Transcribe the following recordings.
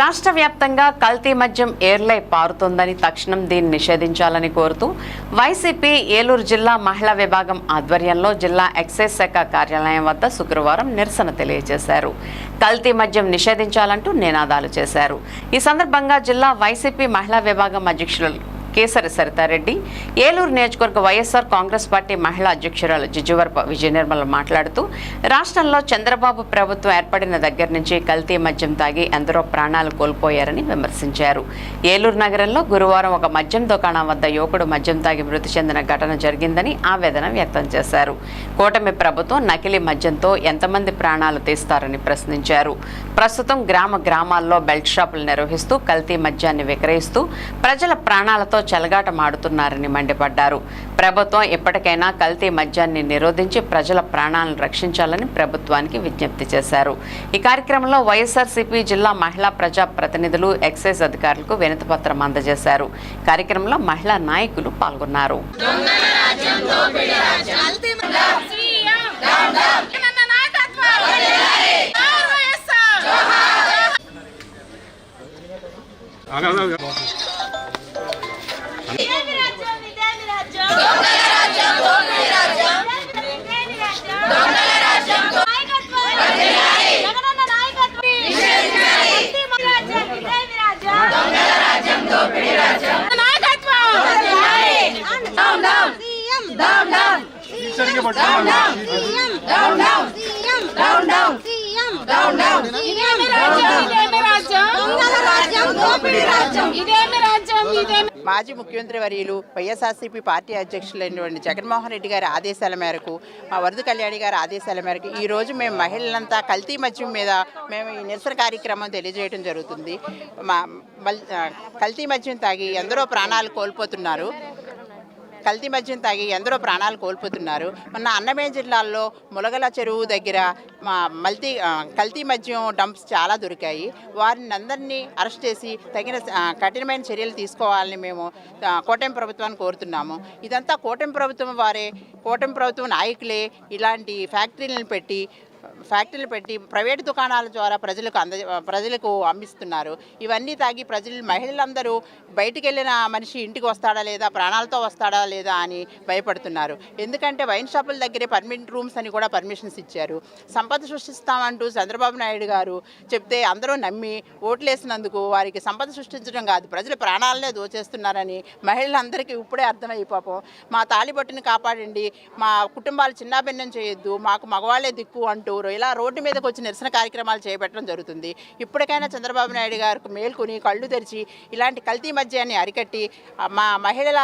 రాష్ట్ర వ్యాప్తంగా కల్తీ మద్యం ఏర్లై పారుతోందని తక్షణం దీన్ని నిషేధించాలని కోరుతూ వైసీపీ ఏలూరు జిల్లా మహిళా విభాగం ఆధ్వర్యంలో జిల్లా ఎక్సైజ్ శాఖ కార్యాలయం వద్ద శుక్రవారం నిరసన తెలియజేశారు. కల్తీ మద్యం నిషేధించాలంటూ నినాదాలు చేశారు. ఈ సందర్భంగా జిల్లా వైసీపీ మహిళా విభాగం అధ్యక్షులు కేసరి సరితారెడ్డి. ఏలూరు నియోజకవర్గ వైఎస్ఆర్ కాంగ్రెస్ పార్టీ మహిళా అధ్యక్షురాలు జిజువర్ప విజయ నిర్మల మాట్లాడుతూ రాష్ట్రంలో చంద్రబాబు ప్రభుత్వం ఏర్పడిన దగ్గర నుంచి కల్తీ మద్యం తాగి ఎందరో ప్రాణాలు కోల్పోయారని విమర్శించారు. ఏలూరు నగరంలో గురువారం ఒక మద్యం దుకాణం వద్ద యువకుడు మద్యం తాగి మృతి చెందిన ఘటన జరిగిందని ఆవేదన వ్యక్తం చేశారు. కూటమి ప్రభుత్వం నకిలీ మద్యంతో ఎంతమంది ప్రాణాలు తీస్తారని ప్రశ్నించారు. ప్రస్తుతం గ్రామ గ్రామాల్లో బెల్ట్ షాపులు నిర్వహిస్తూ కల్తీ మద్యాన్ని విక్రయిస్తూ ప్రజల ప్రాణాలతో చెలగాటమాడుతున్నారని మండిపడ్డారు. ప్రభుత్వం ఎప్పటికైనా కల్తీ మద్యాన్ని నిరోధించి ప్రజల ప్రాణాలను రక్షించాలని ప్రభుత్వానికి విజ్ఞప్తి చేశారు. ఈ కార్యక్రమంలో వైఎస్ఆర్సీపీ జిల్లా మహిళా ప్రజా ప్రతినిధులు ఎక్సైజ్ అధికారులకు వినతిపత్రం అందజేశారు. కార్యక్రమంలో మహిళా నాయకులు పాల్గొన్నారు. ఇదేమి మాజీ ముఖ్యమంత్రి వర్యులు వైఎస్ఆర్సీపీ పార్టీ అధ్యక్షులైనటువంటి జగన్మోహన్ రెడ్డి గారి ఆదేశాల మేరకు మా వరద కళ్యాణి గారి ఆదేశాల మేరకు ఈ రోజు మేము మహిళలంతా కల్తీ మద్యం మీద మేము ఈ నిరసన కార్యక్రమం తెలియజేయడం జరుగుతుంది. మా కల్తీ మద్యం తాగి ఎందరో ప్రాణాలు కోల్పోతున్నారు. కల్తీ మద్యం తాగి ఎందరో ప్రాణాలు కోల్పోతున్నారు. మొన్న అన్నమయ్య జిల్లాల్లో ములగల చెరువు దగ్గర మా మల్తీ కల్తీ మద్యం డంప్స్ చాలా దొరికాయి. వారిని అందరినీ అరెస్ట్ చేసి తగిన కఠినమైన చర్యలు తీసుకోవాలని మేము ఆ, కూటమి ప్రభుత్వాన్ని కోరుతున్నాము. ఇదంతా కూటమి ప్రభుత్వం వారే కూటమి ప్రభుత్వం నాయకులే ఇలాంటి ఫ్యాక్టరీలను పెట్టి ఫ్యాక్టరీలు పెట్టి ప్రైవేట్ దుకాణాల ద్వారా ప్రజలకు అంద ప్రజలకు అమ్మిస్తున్నారు. ఇవన్నీ తాగి ప్రజలు మహిళలందరూ బయటికి వెళ్ళిన మనిషి ఇంటికి వస్తాడా లేదా ప్రాణాలతో వస్తాడా లేదా అని భయపడుతున్నారు. ఎందుకంటే వైన్ షాపుల దగ్గరే పర్మిట్ రూమ్స్ అని కూడా పర్మిషన్స్ ఇచ్చారు. సంపద సృష్టిస్తామంటూ చంద్రబాబు నాయుడు గారు చెప్తే అందరూ నమ్మి ఓట్లేసినందుకు వారికి సంపద సృష్టించడం కాదు ప్రజల ప్రాణాలనే దోచేస్తున్నారని మహిళలందరికీ ఇప్పుడే అర్థమై పాపం. మా తాలిబొట్టుని కాపాడండి మా కుటుంబాలు చిన్నాభిన్నం చేయొద్దు మాకు మగవాళ్ళే దిక్కు అంటూ ఇలా రోడ్డు మీదకి వచ్చి నిరసన కార్యక్రమాలు చేపట్టడం జరుగుతుంది. ఇప్పటికైనా చంద్రబాబు నాయుడు గారికి మేల్కొని కళ్ళు తెరిచి ఇలాంటి కల్తీ మద్యాన్ని అరికట్టి మా మహిళల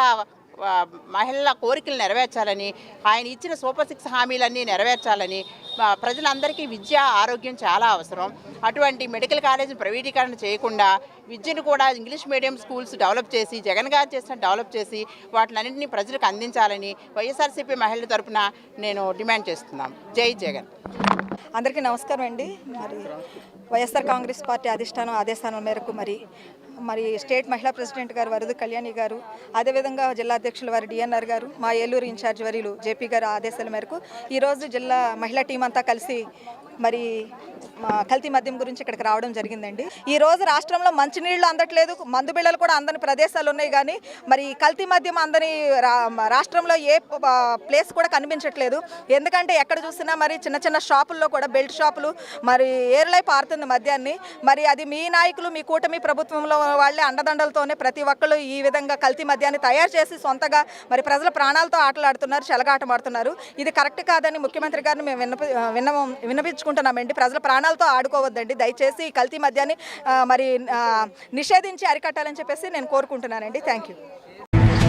మహిళల కోరికలు నెరవేర్చాలని ఆయన ఇచ్చిన సూపర్ సిక్స్ హామీలన్నీ నెరవేర్చాలని మా ప్రజలందరికీ విద్య ఆరోగ్యం చాలా అవసరం. అటువంటి మెడికల్ కాలేజీని ప్రైవేటీకరణ చేయకుండా విద్యను కూడా ఇంగ్లీష్ మీడియం స్కూల్స్ డెవలప్ చేసి జగన్ గారు చేసిన డెవలప్ చేసి వాటిలన్నింటినీ ప్రజలకు అందించాలని వైఎస్ఆర్సీపీ మహిళల తరపున నేను డిమాండ్ చేస్తున్నాను. జై జగన్. అందరికీ నమస్కారం అండి. మరి వైఎస్ఆర్ కాంగ్రెస్ పార్టీ అధిష్టానం ఆదేశాల మేరకు మరి మరి స్టేట్ మహిళా ప్రెసిడెంట్ గారు వరదు కళ్యాణి గారు అదేవిధంగా జిల్లా అధ్యక్షులు వారి డిఎన్ఆర్ గారు మా ఏలూరు ఇన్ఛార్జ్ వర్యులు జేపీ గారు ఆదేశాల మేరకు ఈరోజు జిల్లా మహిళా టీం అంతా కలిసి మరి కల్తీ మద్యం గురించి ఇక్కడికి రావడం జరిగిందండి. ఈ రోజు రాష్ట్రంలో మంచినీళ్ళు అందట్లేదు మందు బిళ్ళలు కూడా అందని ప్రదేశాలు ఉన్నాయి కానీ మరి కల్తీ మద్యం అందని రా- రాష్ట్రంలో ఏ ప్లేస్ కూడా కనిపించట్లేదు. ఎందుకంటే ఎక్కడ చూసినా మరి చిన్న చిన్న షాపుల్లో కూడా బెల్ట్ షాపులు మరి ఏర్లై పారుతుంది మద్యాన్ని. మరి అది మీ నాయకులు మీ కూటమి ప్రభుత్వంలో వాళ్ళే అండదండలతోనే ప్రతి ఒక్కళ్ళు ఈ విధంగా కల్తీ మద్యాన్ని తయారు చేసి సొంతగా మరి ప్రజల ప్రాణాలతో ఆటలాడుతున్నారు చెలగాటమాడుతున్నారు. ఇది కరెక్ట్ కాదని ముఖ్యమంత్రి గారిని మేము విన్నప విన్న విన్నపించుకుంటున్నామండి. ప్రజల ప్రాణాలతో ఆడుకోవద్దండి. దయచేసి ఈ కల్తీ మద్యాన్ని మరి నిషేధించి అరికట్టాలని చెప్పేసి నేను కోరుకుంటున్నానండి. Thank you.